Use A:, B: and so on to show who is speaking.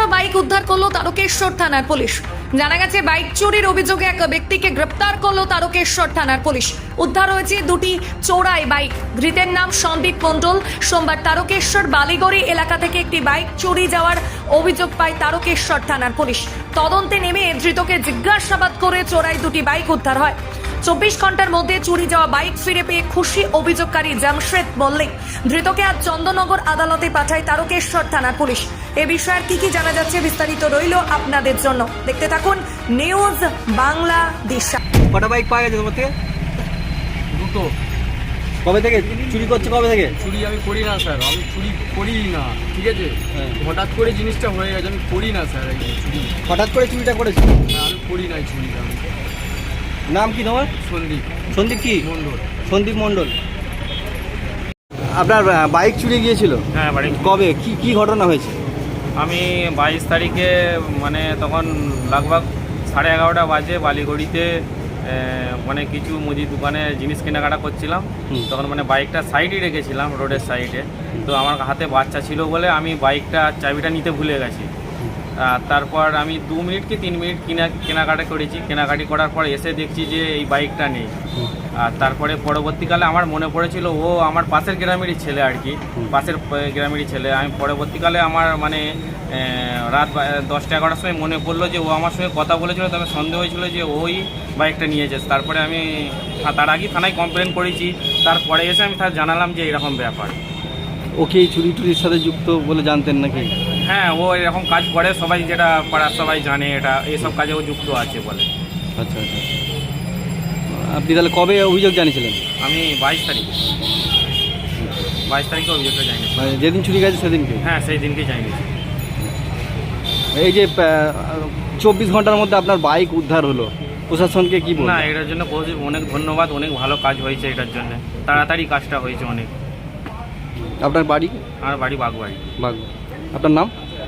A: যাওয়া বাইক উদ্ধার করল তারকেশ্বর থানার পুলিশ। জানা গেছে, বাইক চুরির অভিযোগে এক ব্যক্তিকে গ্রেপ্তার করল তারকেশ্বর থানার পুলিশ। উদ্ধার হয়েছে দুটি চোরাই বাইক। ধৃতের নাম সন্দীপ মণ্ডল। সোমবার তারকেশ্বর বালিগড়ি এলাকা থেকে একটি বাইক চুরি যাওয়ার অভিযোগ পায় তারকেশ্বর থানার পুলিশ। তদন্তে নেমে ধৃতকে জিজ্ঞাসাবাদ করে চোরাই দুটি বাইক উদ্ধার হয়। চব্বিশ ঘণ্টার মধ্যে চুরি যাওয়া বাইক ফিরে পেয়ে খুশি অভিযোগকারী জামশেদ মল্লিক। ধৃতকে আজ চন্দননগর আদালতে পাঠায় তারকেশ্বর থানার পুলিশ। এ বিষয়ে আর কি কি জানা যাচ্ছে বিস্তারিত রইল আপনাদের জন্য। দেখতে থাকুন নিউজ বাংলা দিশা।
B: কটা বাইক পাওয়া গেছে তোমার থেকে?
C: দুটো।
B: কবে থেকে? চুরি করছে কবে থেকে?
C: চুরি আমি করি না স্যার। আমি চুরি করি না ঠিক আছে?
B: হ্যাঁ।
C: হঠাৎ করে জিনিসটা হয়ে গেছে আমি করি না স্যার চুরি।
B: হঠাৎ করে চুরিটা করেছে?
C: না, আমি করি না এই চুরিটা আমি
B: নাম কি তোমার?
C: সন্দীপ।
B: সন্দীপ কি?
C: মণ্ডল।
B: সন্দীপ মণ্ডল। আপনার বাইক চুরি গিয়েছিল?
D: হ্যাঁ বাড়ি
B: কবে? কি কি ঘটনা হয়েছে?
D: আমি বাইশ তারিখে মানে তখন লাগভাগ সাড়ে এগারোটা বাজে বালিগড়িতে মানে কিছু মুদি দোকানে জিনিস কেনাকাটা করছিলাম। তখন মানে বাইকটা সাইডে রেখেছিলাম রোডের সাইডে তো আমার হাতে বাচ্চা ছিল বলে আমি বাইকটা চাবিটা নিতে ভুলে গেছি। তারপর আমি দু মিনিট কি তিন মিনিট কিনা কেনাকাটা করেছি। কেনাকাটি করার পর এসে দেখছি যে এই বাইকটা নেই। আর তারপরে পরবর্তীকালে আমার মনে পড়েছিল ও আমার পাশের গ্রামেরই ছেলে আর কি পাশের গ্রামেরই ছেলে। আমি পরবর্তীকালে আমার মানে রাত দশটা এগারোটার সময় মনে পড়ল যে ও আমার সঙ্গে কথা বলেছিল তবে সন্দেহ হয়েছিল যে ওই বাইকটা নিয়েছে। তারপরে আমি তার আগেই থানায় কমপ্লেন করেছি। তারপরে এসে আমি তার জানালাম যে এরকম ব্যাপার।
B: ও কি এই চুরি টুরির সাথে যুক্ত বলে জানতেন নাকি?
D: হ্যাঁ ও এরকম কাজ করে সবাই যেটা পাড়ার সবাই জানে এটা এইসব কাজে ও যুক্ত আছে বলে।
B: আচ্ছা আচ্ছা। আপনি তাহলে কবে অভিযোগ জানিয়েছিলেন?
D: আমি বাইশ তারিখে। বাইশ তারিখে অভিযোগটা জানিয়েছি।
B: মানে যেদিন ছুটি গেছে সেদিনকে?
D: হ্যাঁ সেই দিনকেই জানিয়েছি।
B: এই যে চব্বিশ ঘণ্টার মধ্যে আপনার বাইক উদ্ধার হলো প্রশাসনকে কি
D: না
B: বলবেন?
D: এটার জন্য অনেক ধন্যবাদ অনেক ভালো কাজ হয়েছে এটার জন্য। তাড়াতাড়ি কাজটা হয়েছে অনেক।
B: আপনার বাড়ি?
D: আমার বাড়ি বাগবাড়ি।
B: বাগ আপনার নাম?